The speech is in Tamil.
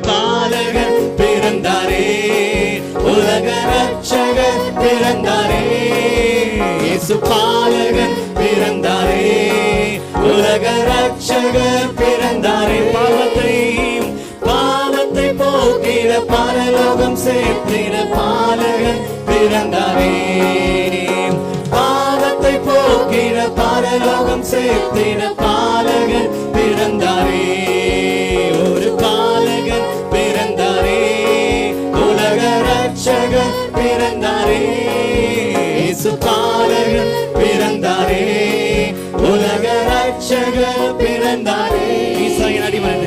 பாலகர் பிறந்தாரே. உலக ரட்சகர் பிறந்தாரே. இயேசு பாலகன் பிறந்தாரே. உலக ரட்சகர் பிறந்தாரே. பாவத்தை பாவத்தை போக்கிட பரலோகம் சேர்த்திட பாலகர் பிறந்தாரே. பாவத்தை போக்கிட பரலோகம் சேர்த்திட பாலகன் ரட்சகர் பிறந்தாரே. சுத்தாளகர் பிறந்தாரே. உலக ரட்சகர் பிறந்தாரே. இசையின் அடிமன்